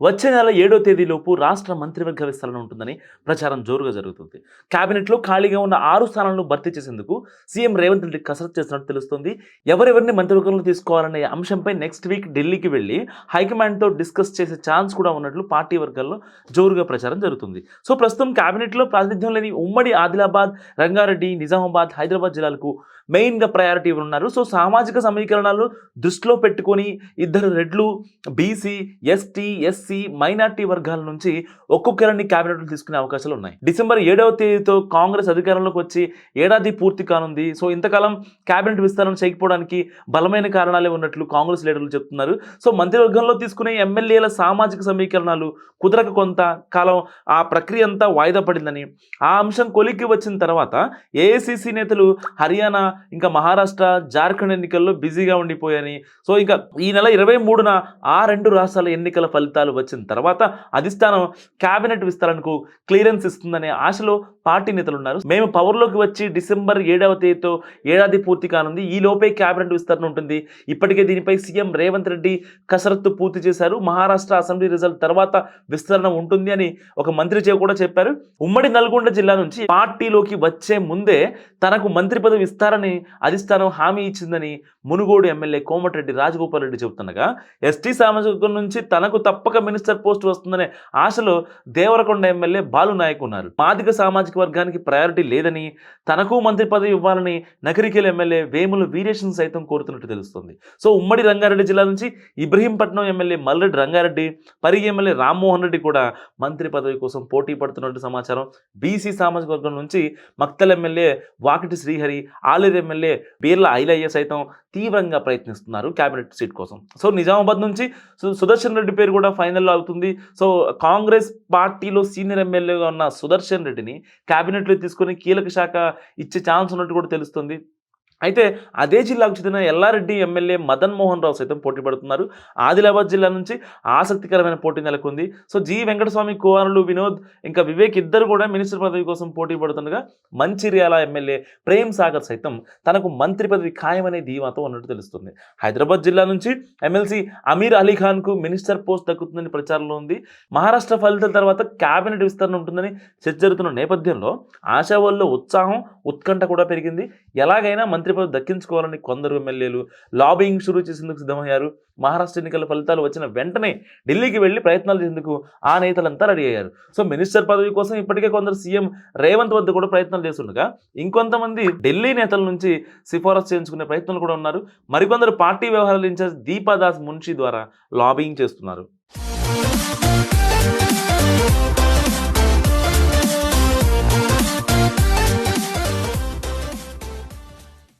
వచ్చే నెల ఏడో తేదీలోపు రాష్ట్ర మంత్రివర్గ విస్తరణ ఉంటుందని ప్రచారం జోరుగా జరుగుతుంది. కేబినెట్లో ఖాళీగా ఉన్న ఆరు స్థానాలను భర్తీ చేసేందుకు సీఎం రేవంత్ రెడ్డి కసరత్తు చేస్తున్నట్టు తెలుస్తుంది. ఎవరెవరిని మంత్రివర్గంలో తీసుకోవాలనే అంశంపై నెక్స్ట్ వీక్ ఢిల్లీకి వెళ్ళి హైకమాండ్తో డిస్కస్ చేసే ఛాన్స్ కూడా ఉన్నట్లు పార్టీ వర్గాల్లో జోరుగా ప్రచారం జరుగుతుంది. సో ప్రస్తుతం కేబినెట్లో ప్రాతినిధ్యం లేని ఉమ్మడి ఆదిలాబాద్ రంగారెడ్డి నిజామాబాద్ హైదరాబాద్ జిల్లాలకు మెయిన్గా ప్రయారిటీ ఉన్నారు సో సామాజిక సమీకరణాలు దృష్టిలో పెట్టుకొని ఇద్దరు రెడ్లు బీసీ ఎస్టీ ఎస్సీ మైనార్టీ వర్గాల నుంచి ఒక్కొక్కరిని క్యాబినెట్లు తీసుకునే అవకాశాలు ఉన్నాయి. డిసెంబర్ ఏడవ తేదీతో కాంగ్రెస్ అధికారంలోకి వచ్చి ఏడాది పూర్తి కానుంది. సో ఇంతకాలం క్యాబినెట్ విస్తరణ చేయకపోవడానికి బలమైన కారణాలే ఉన్నట్లు కాంగ్రెస్ లీడర్లు చెప్తున్నారు. సో మంత్రివర్గంలో తీసుకునే ఎమ్మెల్యేల సామాజిక సమీకరణాలు కుదరక కొంత కాలం ఆ ప్రక్రియ అంతా వాయిదా పడిందని. ఆ అంశం కొలిక్కి వచ్చిన తర్వాత ఏఐసిసి నేతలు హర్యానా ఇంకా మహారాష్ట్ర జార్ఖండ్ ఎన్నికల్లో బిజీగా ఉండిపోయాయని సో ఇంకా ఈ నెల ఇరవై మూడున ఆ రెండు రాష్ట్రాల ఎన్నికల ఫలితాలు వచ్చిన తర్వాత అధిష్టానం కేబినెట్ విస్తరణకు క్లియరెన్స్ ఇస్తుందనే ఆశలో పార్టీ నేతలు ఉన్నారు. మేము పవర్లోకి వచ్చి డిసెంబర్ ఏడవ తేదీతో ఏడాది పూర్తి కానుంది. ఈ లోపే కేబినెట్ విస్తరణ ఉంటుంది. ఇప్పటికే దీనిపై సీఎం రేవంత్ రెడ్డి కసరత్తు పూర్తి చేశారు. మహారాష్ట్ర అసెంబ్లీ రిజల్ట్ తర్వాత విస్తరణ ఉంటుంది అని ఒక మంత్రి చే కూడా చెప్పారు. ఉమ్మడి నల్గొండ జిల్లా నుంచి పార్టీలోకి వచ్చే ముందే తనకు మంత్రి పదవి ఇస్తారని అధిష్టానం హామీ ఇచ్చిందని మునుగోడు ఎమ్మెల్యే కోమటిరెడ్డి రాజగోపాల్ రెడ్డి చెబుతుండగా ఎస్టీ సామాజిక నుంచి తనకు తప్పక మినిస్టర్ పోస్ట్ వస్తుందనే ఆశలో దేవరకొండ ఎమ్మెల్యే బాలు నాయక్ ఉన్నారు. మాదిక సామాజిక వర్గానికి ప్రయారిటీ లేదని తనకు మంత్రి పదవి ఇవ్వాలని నకరికేల ఎమ్మెల్యే వేముల వీరేషన్ సైతం కోరుతున్నట్టు తెలుస్తుంది. సో ఉమ్మడి రంగారెడ్డి జిల్లా నుంచి ఇబ్రహీంపట్నం ఎమ్మెల్యే మల్లెడ్డి రంగారెడ్డి పరిగి ఎమ్మెల్యే రామ్మోహన్ రెడ్డి కూడా మంత్రి పదవి కోసం పోటీ పడుతున్నట్టు సమాచారం. బీసీ సామాజిక వర్గం నుంచి మక్తల్ ఎమ్మెల్యే వాకిటి శ్రీహరి ఆలేరు ఎమ్మెల్యే బీర్ల ఐలయ్య సైతం తీవ్రంగా ప్రయత్నిస్తున్నారు కేబినెట్ సీట్ కోసం. సో నిజామాబాద్ నుంచి సుదర్శన్ రెడ్డి పేరు కూడా ఫైనల్లో అవుతుంది. సో కాంగ్రెస్ పార్టీలో సీనియర్ ఎమ్మెల్యేగా ఉన్న సుదర్శన్ రెడ్డిని కేబినెట్లో తీసుకొని కీలక శాఖ ఇచ్చే ఛాన్స్ ఉన్నట్టు కూడా తెలుస్తుంది. అయితే అదే జిల్లాకు చెందిన ఎల్లారెడ్డి ఎమ్మెల్యే మదన్ మోహన్ రావు సైతం పోటీ పడుతున్నారు. ఆదిలాబాద్ జిల్లా నుంచి ఆసక్తికరమైన పోటీ నెలకొంది. So G. వెంకటస్వామి కుమారులు వినోద్ ఇంకా వివేక్ ఇద్దరు కూడా మినిస్టర్ పదవి కోసం పోటీ పడుతుండగా మంచిర్యాల ఎమ్మెల్యే ప్రేమ్ సాగర్ సైతం తనకు మంత్రి పదవి ఖాయమనే ధీమాతో ఉన్నట్టు తెలుస్తుంది. హైదరాబాద్ జిల్లా నుంచి ఎమ్మెల్సీ అమీర్ అలీఖాన్కు మినిస్టర్ పోస్ట్ దక్కుతుందని ప్రచారంలో ఉంది. మహారాష్ట్ర ఫలితాల తర్వాత కేబినెట్ విస్తరణ ఉంటుందని చర్చ జరుగుతున్న నేపథ్యంలో ఆశావాల్లో ఉత్సాహం ఉత్కంఠ కూడా పెరిగింది. ఎలాగైనా మంత్రి పదవి దక్కించుకోవాలని కొందరు ఎమ్మెల్యేలు లాబింగ్ షురూ చేసేందుకు సిద్ధమయ్యారు. మహారాష్ట్ర ఎన్నికల ఫలితాలు వచ్చిన వెంటనే ఢిల్లీకి వెళ్ళి ప్రయత్నాలు చేసేందుకు ఆ నేతలంతా రెడీ అయ్యారు. సో మినిస్టర్ పదవి కోసం ఇప్పటికే కొందరు సీఎం రేవంత్ వద్ద కూడా ప్రయత్నాలు చేస్తుండగా ఇంకొంతమంది ఢిల్లీ నేతల నుంచి సిఫారసు చేయించుకునే ప్రయత్నాలు కూడా ఉన్నారు. మరికొందరు పార్టీ వ్యవహారాల ఇన్ఛార్జ్ దీపాదాస్ మున్షి ద్వారా లాబింగ్ చేస్తున్నారు.